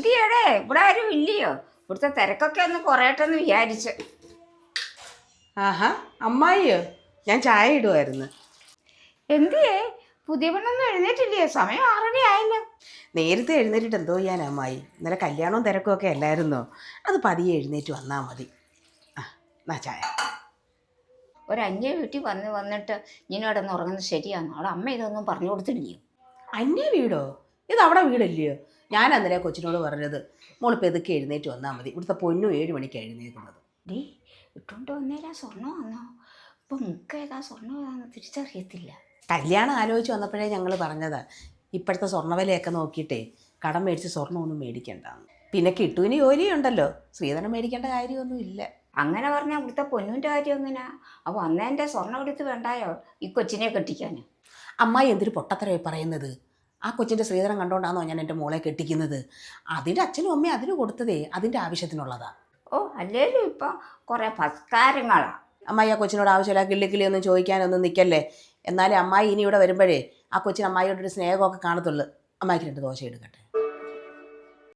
എന്തിയടേ ഇവിടെ ആരും ഇല്ലയോ? ഇവിടുത്തെ തിരക്കൊക്കെ ഒന്ന് കുറയട്ടെന്ന് വിചാരിച്ച്. ആഹാ അമ്മായിയോ? ഞാൻ ചായ ഇടുവായിരുന്നു. എന്തിയേ? പുതിയ പെണ്ണൊന്നും എഴുന്നേറ്റില്ലയോ? സമയം ആറര ആയല്ലോ. നേരത്തെ എഴുന്നേറ്റിട്ട് എന്തോ ചെയ്യാൻ അമ്മായി? ഇന്നലെ കല്യാണവും തിരക്കും ഒക്കെ അല്ലായിരുന്നോ? അത് പതിയെ എഴുന്നേറ്റ് വന്നാൽ മതി. ആ എന്നാ ചായ. ഒരു അന്യ വീട്ടിൽ വന്ന് വന്നിട്ട് ഇങ്ങനെ കിടന്ന് ഉറങ്ങുന്നത് ശരിയാണോ? അവിടെ അമ്മ ഇതൊന്നും പറഞ്ഞു കൊടുത്തില്ലയോ? അന്യ വീടോ? ഇത് അവിടെ വീടല്ലയോ? ഞാൻ അന്നേരം കൊച്ചിനോട് പറഞ്ഞത് മോളിപ്പോൾ ഇതൊക്കെ എഴുന്നേറ്റ് വന്നാൽ മതി. ഇവിടുത്തെ പൊന്നു ഏഴ് മണിക്ക് എഴുന്നേക്കുന്നത്. ഡേ ഇട്ടുകൊണ്ട് വന്നേരാ സ്വർണം വന്നോ? ഇപ്പം മുക്ക ഏതാ? സ്വർണം ഏതാന്ന് തിരിച്ചറിയത്തില്ല. കല്യാണം ആലോചിച്ച് വന്നപ്പോഴേ ഞങ്ങൾ പറഞ്ഞതാ ഇപ്പോഴത്തെ സ്വർണവിലയൊക്കെ നോക്കിയിട്ടേ കടം മേടിച്ച് സ്വർണമൊന്നും മേടിക്കണ്ടാന്ന് പിന്നെ കിട്ടുവിന് ജോലിയുണ്ടല്ലോ സ്ത്രീധനം മേടിക്കേണ്ട കാര്യമൊന്നും ഇല്ല. അങ്ങനെ പറഞ്ഞാൽ ഇവിടുത്തെ പൊന്നുവിന്റെ കാര്യം എങ്ങനെയാ അപ്പോൾ അന്നേന്റെ സ്വർണം എടുത്ത് വേണ്ടായോ ഈ കൊച്ചിനെ കെട്ടിക്കാൻ അമ്മായി എന്തൊരു പൊട്ടത്തരമായി പറയുന്നത്. ആ കൊച്ചിന്റെ ശ്രീധരം കണ്ടോണ്ടാണോ ഞാൻ എന്റെ മോളെ കെട്ടിക്കുന്നത്? അതിന്റെ അച്ഛനും അമ്മയും അതിന് കൊടുത്തതേ അതിന്റെ ആവശ്യത്തിനുള്ളതാണ് ഓ അല്ലേലും ഇപ്പൊ കുറേ പസ്കാരങ്ങളാണ് അമ്മായി ആ കൊച്ചിനോട് ആവശ്യമില്ല കിള്ളി കിളി ഒന്നും ചോദിക്കാനൊന്നും നിൽക്കല്ലേ എന്നാലും അമ്മായി ഇനി ഇവിടെ വരുമ്പോഴേ ആ കൊച്ചിന് അമ്മായിയോടൊരു സ്നേഹമൊക്കെ കാണത്തുള്ളൂ. അമ്മായിക്ക് രണ്ട് ദോശ എടുക്കട്ടെ.